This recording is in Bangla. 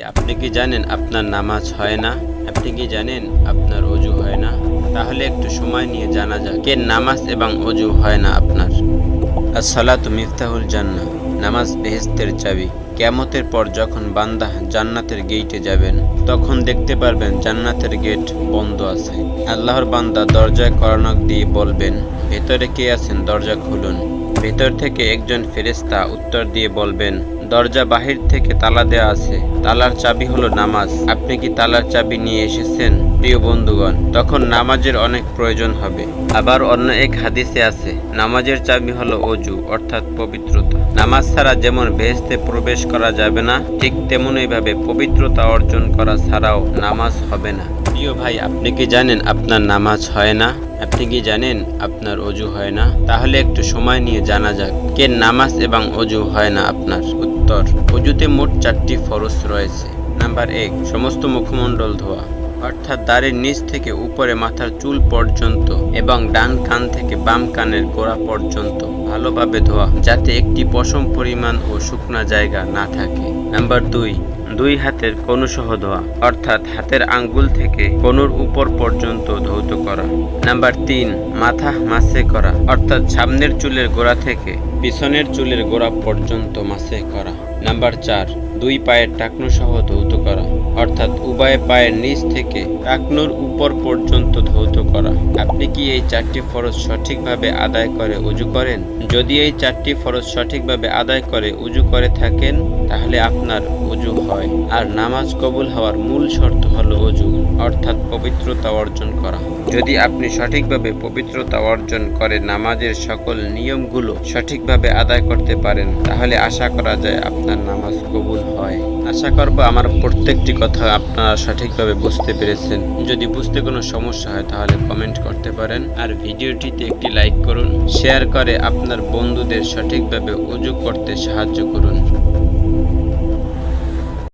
আপনি কি জানেন আপনার নামাজ হয় না? আপনি কি জানেন আপনার অজু হয় না? তাহলে একটু সময় নিয়ে জানা যাক কে নামাজ এবং অজু হয় না আপনার। আসসালাতু মিফতাহুল জান্নাহ, নামাজ বেহেস্তের চাবি। কেয়ামতের পর যখন বান্দা জান্নাতের গেইটে যাবেন, তখন দেখতে পারবেন জান্নাতের গেট বন্ধ আছে। আল্লাহর বান্দা দরজায় করণক দিয়ে বলবেন, ভেতরে কে আছেন? দরজা খুলুন। ভেতর থেকে একজন ফেরেস্তা উত্তর দিয়ে বলবেন দরজা বাহির থেকে তালা দেওয়া আছে। তালার চাবি হলো নামাজ। আপনি কি তালার চাবি নিয়ে এসেছেন, প্রিয় বন্ধুগণ? তখন নামাজের অনেক প্রয়োজন হবে। আবার অন্য এক হাদিসে আছে, নামাজের চাবি হলো অজু, অর্থাৎ পবিত্রতা। নামাজ ছাড়া যেমন বেহেস্তে প্রবেশ করা যাবে না, ঠিক তেমনই ভাবে পবিত্রতা অর্জন করা ছাড়াও নামাজ হবে না। প্রিয় ভাই, আপনি কি জানেন আপনার নামাজ হয় না? আপনি কি জানেন আপনার অজু হয় না? তাহলে একটু সময় নিয়ে জানা যাক, কে নামাজ এবং অজু হয় না আপনার? উত্তর অজুতে মোট চারটি ফরস রয়েছে। নাম্বার এক, সমস্ত মুখমণ্ডল ধোয়া। অর্থাৎ দাড়ির নিচ থেকে উপরে মাথার চুল পর্যন্ত এবং ডান কান থেকে বাম কানের গোড়া পর্যন্ত ভালোভাবে ধোয়া, যাতে একটি পশম পরিমাণ ও শুকনা জায়গা না থাকে। নাম্বার দুই দুই হাতের কনুসহ ধোয়া অর্থাৎ হাতের আঙ্গুল থেকে কনুর উপর পর্যন্ত ধৌত করা। নাম্বার তিন, মাথা মাসে করা, অর্থাৎ সামনের চুলের গোড়া থেকে পিছনের চুলের গোড়া পর্যন্ত মাসে করা। নাম্বার চার, দুই পায়ের টাকনু সহ ধৌত করা, অর্থাৎ উভয় পায়ের নিচ থেকে টাকনুর উপর পর্যন্ত ধৌত করা। আপনি কি এই চারটি ফরজ সঠিকভাবে আদায় করে উজু করেন? যদি এই চারটি ফরজ সঠিকভাবে আদায় করে উজু করে থাকেন, তাহলে আপনার উজু হয়। আর নামাজ কবুল হওয়ার মূল শর্ত হল অজু অর্থাৎ পবিত্রতা অর্জন করা। যদি আপনি সঠিকভাবে পবিত্রতা অর্জন করে নামাজের সকল নিয়মগুলো সঠিকভাবে আদায় করতে পারেন, তাহলে আশা করা যায় আপনার নামাজ কবুল হয়। আশা করব আমার প্রত্যেকটি কথা আপনারা সঠিকভাবে বুঝতে পেরেছেন। যদি বুঝতে কোনো সমস্যা হয়, তাহলে কমেন্ট করতে পারেন। আর ভিডিওটিতে একটি লাইক করুন। শেয়ার করে আপনার বন্ধুদের সঠিকভাবে উজু করতে সাহায্য করুন।